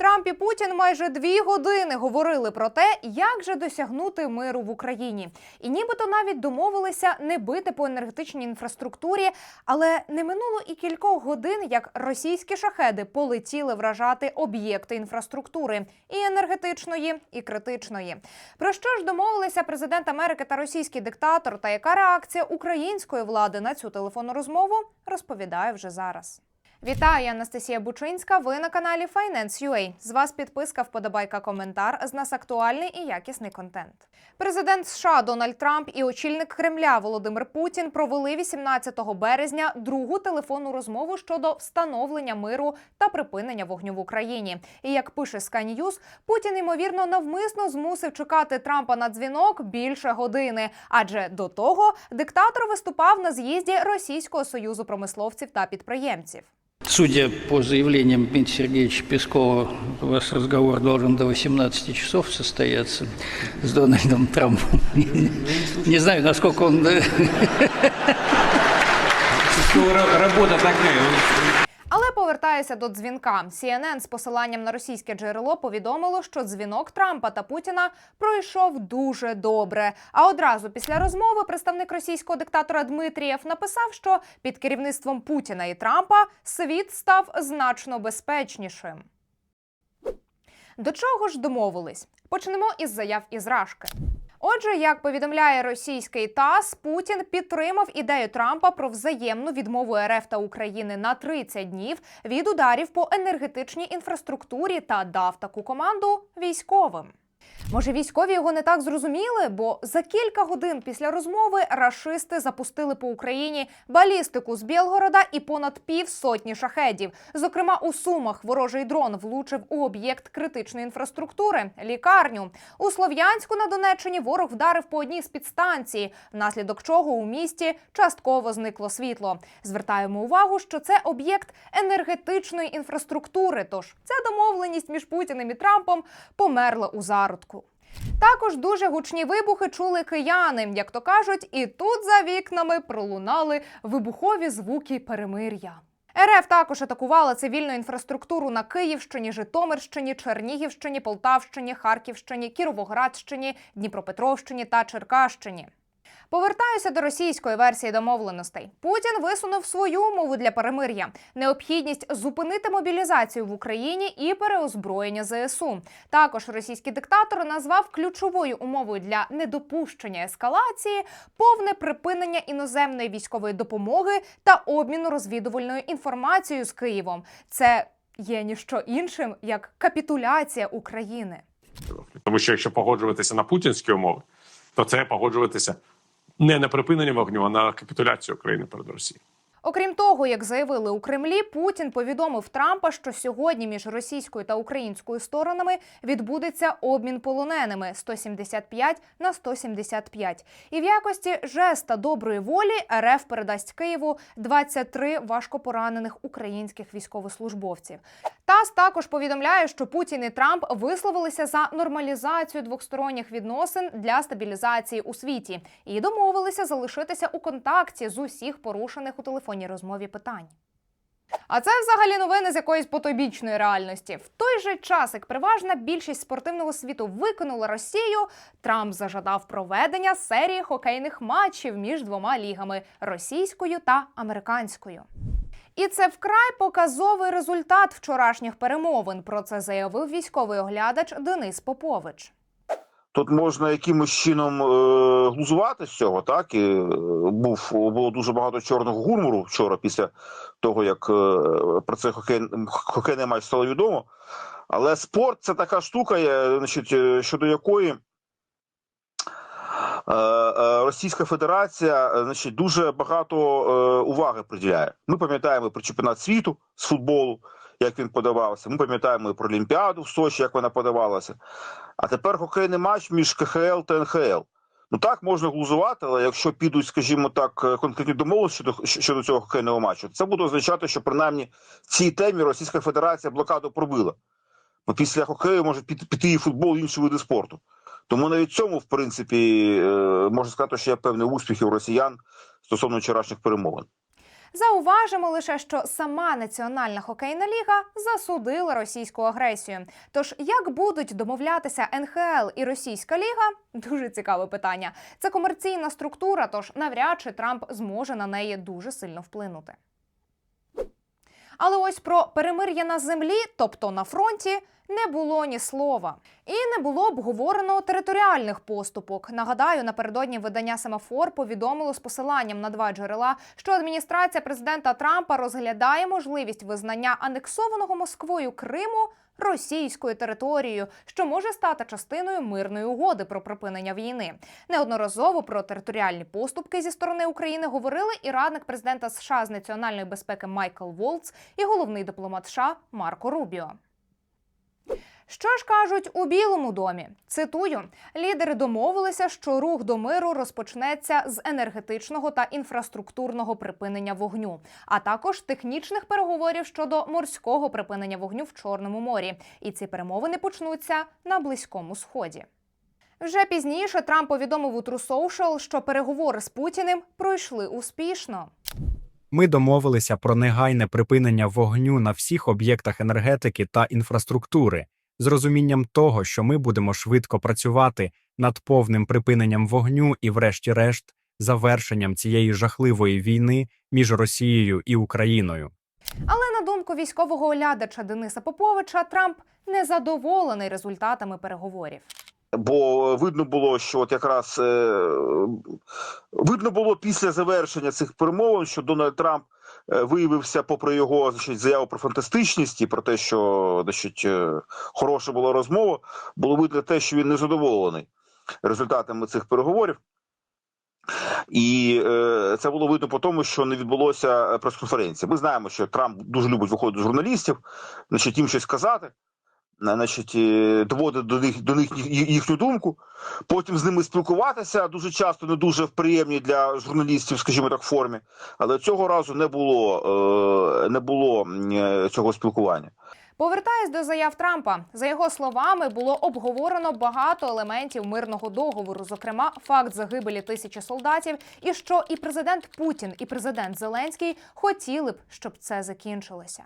Трамп і Путін майже дві години говорили про те, як же досягнути миру в Україні, і нібито навіть домовилися не бити по енергетичній інфраструктурі. Але не минуло і кількох годин, як російські шахеди полетіли вражати об'єкти інфраструктури і енергетичної, і критичної. Про що ж домовилися президент Америки та російський диктатор, та яка реакція української влади на цю телефонну розмову, розповідаю вже зараз. Вітаю, я Анастасія Бучинська. Ви на каналі Finance.ua. З вас підписка, вподобайка, коментар. З нас актуальний і якісний контент. Президент США Дональд Трамп і очільник Кремля Володимир Путін провели 18 березня другу телефонну розмову щодо встановлення миру та припинення вогню в Україні. І як пише Sky News, Путін ймовірно навмисно змусив чекати Трампа на дзвінок більше години, адже до того диктатор виступав на з'їзді Російського союзу промисловців та підприємців. Судя по заявлениям Дмитрия Сергеевича Пескова, у вас разговор должен до 18 часов состояться с Дональдом Трампом. Не знаю, насколько он... Ра- Работа такая. Але повертаюся до дзвінка. CNN з посиланням на російське джерело повідомило, що дзвінок Трампа та Путіна пройшов дуже добре. А одразу після розмови представник російського диктатора Дмитрієв написав, що під керівництвом Путіна і Трампа світ став значно безпечнішим. До чого ж домовились? Почнемо із заяв із Рашки. Отже, як повідомляє російський ТАСС, Путін підтримав ідею Трампа про взаємну відмову РФ та України на 30 днів від ударів по енергетичній інфраструктурі та дав таку команду військовим. Може, військові його не так зрозуміли, бо за кілька годин після розмови рашисти запустили по Україні балістику з Білгорода і понад півсотні шахедів. Зокрема, у Сумах ворожий дрон влучив у об'єкт критичної інфраструктури лікарню. У Слов'янську на Донеччині ворог вдарив по одній з підстанцій, внаслідок чого у місті частково зникло світло. Звертаємо увагу, що це об'єкт енергетичної інфраструктури. Тож ця домовленість між Путіним і Трампом померла у зародку. Також дуже гучні вибухи чули кияни, як то кажуть, і тут за вікнами пролунали вибухові звуки перемир'я. РФ також атакувала цивільну інфраструктуру на Київщині, Житомирщині, Чернігівщині, Полтавщині, Харківщині, Кіровоградщині, Дніпропетровщині та Черкащині. Повертаюся до російської версії домовленостей. Путін висунув свою умову для перемир'я: необхідність зупинити мобілізацію в Україні і переозброєння ЗСУ. Також російський диктатор назвав ключовою умовою для недопущення ескалації повне припинення іноземної військової допомоги та обміну розвідувальною інформацією з Києвом. Це є ніщо іншим як капітуляція України. Тому що якщо погоджуватися на путінські умови, то це погоджуватися не на припинення вогню, а на капітуляцію України перед Росією. Окрім того, як заявили у Кремлі, Путін повідомив Трампа, що сьогодні між російською та українською сторонами відбудеться обмін полоненими 175 на 175. І в якості жеста доброї волі РФ передасть Києву 23 важкопоранених українських військовослужбовців. ТАСС також повідомляє, що Путін і Трамп висловилися за нормалізацію двосторонніх відносин для стабілізації у світі і домовилися залишитися у контакті з усіх порушених у телефонній розмові питань. А це взагалі новини з якоїсь потойбічної реальності. В той же час, як переважна більшість спортивного світу викинула Росію, Трамп зажадав проведення серії хокейних матчів між двома лігами російською та американською. І це вкрай показовий результат вчорашніх перемовин. Про це заявив військовий оглядач Денис Попович. Тут можна якимось чином е, глузувати з цього, так і е, був було дуже багато чорного гумору вчора, після того як е, про це хокей, хокейний матч стало відомо. Але спорт це така штука, є, значить, е, щодо якої е, е, Російська Федерація е, значить, дуже багато е, уваги приділяє. Ми пам'ятаємо про чемпіонат світу з футболу, як він подавався. Ми пам'ятаємо і про Олімпіаду в Сочі, як вона подавалася. А тепер хокейний матч між КХЛ та НХЛ. Ну так можна глузувати, але якщо підуть, скажімо так, е, конкретні домовленості щодо щодо цього хокейного матчу, це буде означати, що принаймні в цій темі Російська Федерація блокаду пробила. Бо після хокею може піти, і футбол, і інші види спорту. Тому навіть цьому, в принципі, е, можна сказати, що є певний успіх у росіян стосовно вчорашніх перемовин. Зауважимо лише, що сама Національна хокейна ліга засудила російську агресію. Тож як будуть домовлятися НХЛ і Російська ліга? Дуже цікаве питання. Це комерційна структура, тож навряд чи Трамп зможе на неї дуже сильно вплинути. Але ось про перемир'я на землі, тобто на фронті, не було ні слова. І не було обговорено територіальних поступок. Нагадаю, напередодні видання Семафор повідомило з посиланням на два джерела, що адміністрація президента Трампа розглядає можливість визнання анексованого Москвою Криму російською територією, що може стати частиною мирної угоди про припинення війни. Неодноразово про територіальні поступки зі сторони України говорили і радник президента США з національної безпеки Майкл Волц, і головний дипломат США Марко Рубіо. Що ж кажуть у Білому домі? Цитую: лідери домовилися, що рух до миру розпочнеться з енергетичного та інфраструктурного припинення вогню, а також технічних переговорів щодо морського припинення вогню в Чорному морі. І ці перемовини почнуться на близькому сході. Вже пізніше Трамп повідомив у True що переговори з Путіним пройшли успішно. Ми домовилися про негайне припинення вогню на всіх об'єктах енергетики та інфраструктури з розумінням того, що ми будемо швидко працювати над повним припиненням вогню і, врешті-решт, завершенням цієї жахливої війни між Росією і Україною. Але на думку військового оглядача Дениса Поповича, Трамп не задоволений результатами переговорів. Бо видно було, що от якраз е, видно було після завершення цих перемовин, що Дональд Трамп виявився, попри його значить, заяву про фантастичність і про те, що значить, е, хороша була розмова, було видно те, що він не задоволений результатами цих переговорів. І е, це було видно по тому, що не відбулося прес-конференції. Ми знаємо, що Трамп дуже любить виходити до журналістів, значить, їм щось сказати значить, е, доводити до них до них їхню думку, потім з ними спілкуватися дуже часто не дуже в приємній для журналістів, скажімо так, формі. Але цього разу не було, е, не було е, цього спілкування. Повертаюсь до заяв Трампа. За його словами, було обговорено багато елементів мирного договору, зокрема, факт загибелі тисячі солдатів, і що і президент Путін, і президент Зеленський хотіли б, щоб це закінчилося.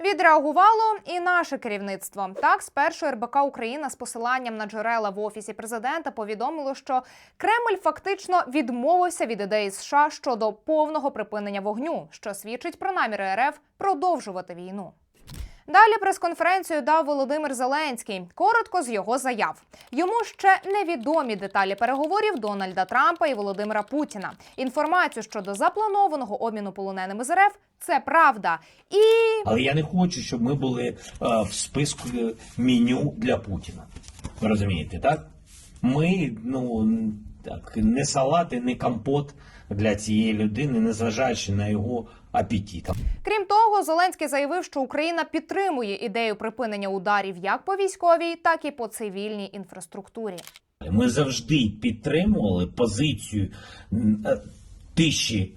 Відреагувало і наше керівництво. Так, спершу РБК Україна з посиланням на джерела в офісі президента повідомило, що Кремль фактично відмовився від ідеї США щодо повного припинення вогню, що свідчить про наміри РФ продовжувати війну. Далі прес-конференцію дав Володимир Зеленський. Коротко з його заяв. Йому ще невідомі деталі переговорів Дональда Трампа і Володимира Путіна. Інформацію щодо запланованого обміну полоненими з РФ – це правда. І Але я не хочу, щоб ми були е, в списку меню для Путіна. Ви розумієте, так? Ми, ну так, не салати, не компот для цієї людини, незважаючи на його апетит. крім того, Зеленський заявив, що Україна підтримує ідею припинення ударів як по військовій, так і по цивільній інфраструктурі. Ми завжди підтримували позицію е, тиші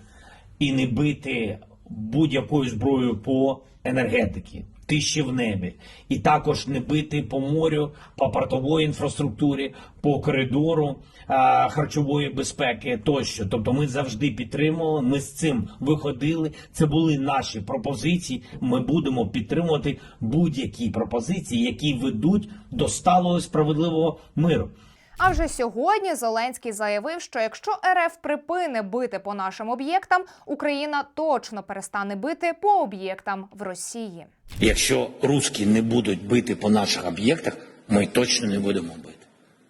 і не бити будь-якою зброєю по енергетиці, тиші в небі, і також не бити по морю, по портовій інфраструктурі, по коридору а, харчової безпеки тощо. Тобто, ми завжди підтримували. Ми з цим виходили. Це були наші пропозиції. Ми будемо підтримувати будь-які пропозиції, які ведуть до сталого справедливого миру. А вже сьогодні Зеленський заявив, що якщо РФ припине бити по нашим об'єктам, Україна точно перестане бити по об'єктам в Росії. Якщо русські не будуть бити по наших об'єктах, ми точно не будемо бити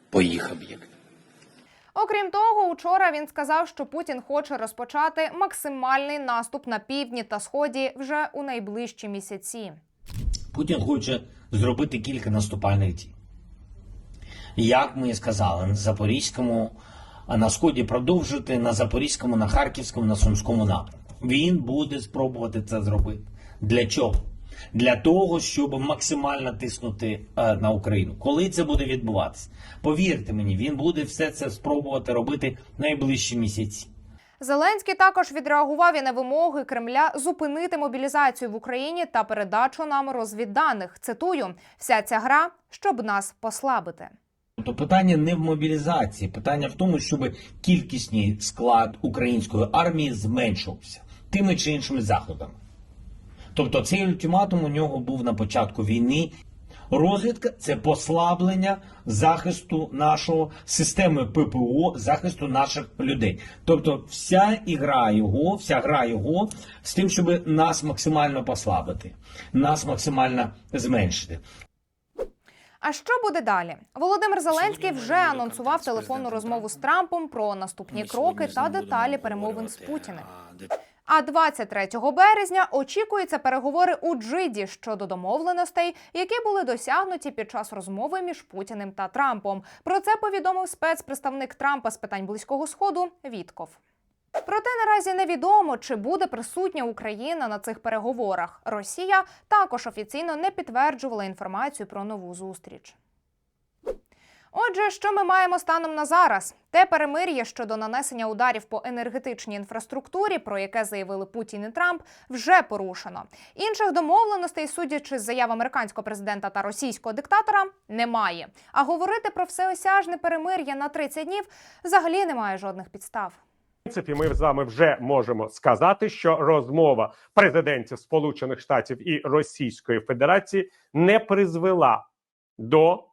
по їх об'єктах. Окрім того, учора він сказав, що Путін хоче розпочати максимальний наступ на півдні та сході вже у найближчі місяці. Путін хоче зробити кілька наступальних дій. Як ми і сказали, на Запорізькому, на сході продовжити на Запорізькому, на Харківському, на Сумському напрямку. Він буде спробувати це зробити. Для чого? Для того, щоб максимально тиснути е, на Україну. Коли це буде відбуватися? Повірте мені, він буде все це спробувати робити найближчі місяці. Зеленський також відреагував і на вимоги Кремля зупинити мобілізацію в Україні та передачу нам розвідданих. Цитую: вся ця гра, щоб нас послабити. Тобто питання не в мобілізації, питання в тому, щоб кількісний склад української армії зменшувався тими чи іншими заходами. Тобто цей ультиматум у нього був на початку війни. Розвідка це послаблення захисту нашого системи ППО, захисту наших людей. Тобто, вся ігра його, вся гра його з тим, щоб нас максимально послабити, нас максимально зменшити. А що буде далі? Володимир Зеленський вже анонсував телефонну розмову з Трампом про наступні кроки та деталі перемовин з Путіним. А 23 березня очікуються переговори у Джиді щодо домовленостей, які були досягнуті під час розмови між Путіним та Трампом. Про це повідомив спецпредставник Трампа з питань близького сходу Вітков. Проте наразі невідомо, чи буде присутня Україна на цих переговорах. Росія також офіційно не підтверджувала інформацію про нову зустріч. Отже, що ми маємо станом на зараз? Те перемир'я щодо нанесення ударів по енергетичній інфраструктурі, про яке заявили Путін і Трамп, вже порушено. Інших домовленостей, судячи з заяв американського президента та російського диктатора, немає. А говорити про всеосяжне перемир'я на 30 днів взагалі немає жодних підстав. принципі, ми з вами вже можемо сказати, що розмова президентів Сполучених Штатів і Російської Федерації не призвела до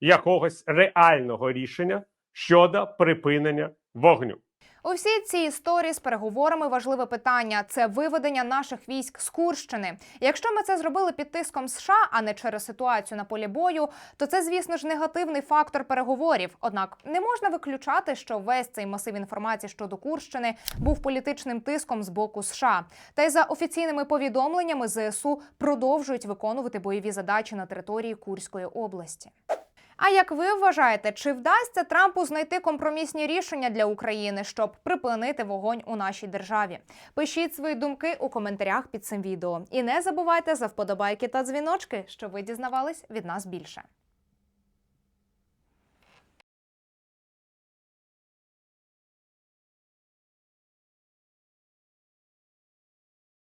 якогось реального рішення щодо припинення вогню. У всій цій історії з переговорами важливе питання це виведення наших військ з Курщини. Якщо ми це зробили під тиском США, а не через ситуацію на полі бою, то це, звісно ж, негативний фактор переговорів. Однак не можна виключати, що весь цей масив інформації щодо Курщини був політичним тиском з боку США. Та й за офіційними повідомленнями ЗСУ продовжують виконувати бойові задачі на території Курської області. А як ви вважаєте, чи вдасться Трампу знайти компромісні рішення для України, щоб припинити вогонь у нашій державі? Пишіть свої думки у коментарях під цим відео. І не забувайте за вподобайки та дзвіночки, щоб ви дізнавались від нас більше.